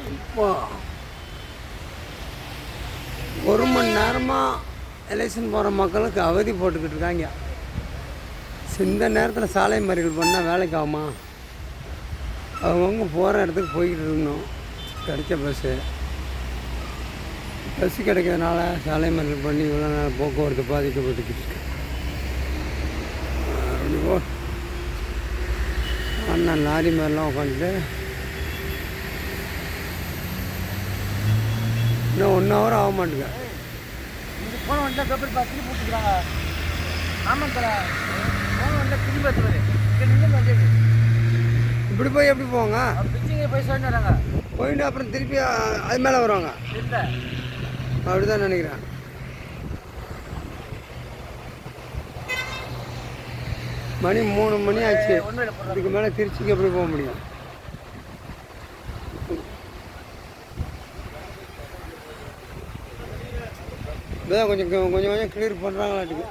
இப்போ ஒரு மணி நேரமாக எலெக்ஷன் போகிற மக்களுக்கு அவதி போட்டுக்கிட்டு இருக்காங்க. இந்த நேரத்தில் சாலை மறியல் பண்ணால் வேலைக்கு ஆகுமா? அவங்கவுங்க போகிற இடத்துக்கு போய்கிட்டு இருக்கணும். கிடைச்ச பஸ்ஸு பஸ் கிடைக்கிறதுனால சாலை மறியல் பண்ணி இவ்வளோ நேரம் போக்குவரத்து பாதிக்கப்பட்டுக்கிட்டு இருக்கு. அப்படி அண்ணன் லாரி மாதிரிலாம் உட்காந்துட்டு இன்னும் ஒன் ஹவர் ஆக மாட்டேங்க இது போன வந்தா பேப்பர் பார்த்து போட்டுக்கிறாங்க. ஆமாம் தல. போன வந்தா திரும்பி வந்து இப்படி போய் எப்படி போவாங்க? பிச்சிங்க போய் சொல்லி வராங்க. போயிட்டு அப்புறம் திருப்பி அது மேலே வருவாங்க. இல்லை. அப்படி தான் நினைக்கிறேன். மணி மூணு மணி ஆச்சு. இதுக்கு மேலே திருச்சிக்கு எப்படி போக முடியும்? இப்போதான் கொஞ்சம் கொஞ்சம் கொஞ்சம் கிளியர் பண்ணுறாங்களாட்டுக்கு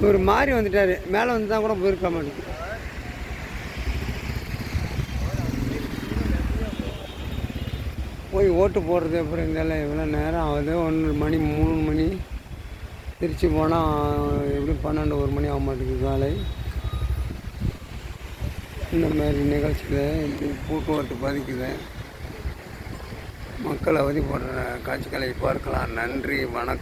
இவர் மாறி வந்துட்டார். மேலே வந்து தான் கூட போயிருக்க மாட்டேங்குது போய் ஓட்டு போடுறது அப்புறம் இதெல்லாம் இவ்வளோ நேரம் ஆகுது? ஒன்று மணி மூணு மணி. திருச்சி போனால் எப்படி பன்னெண்டு ஒரு மணி ஆக மாட்டேங்குது காலை. இந்த மாதிரி நிகழ்ச்சியில் இப்படி போக்குவரத்து பாதிக்குது. மக்கள் அவதிப்படுற காட்சிகளை பார்க்கலாம். நன்றி வணக்கம்.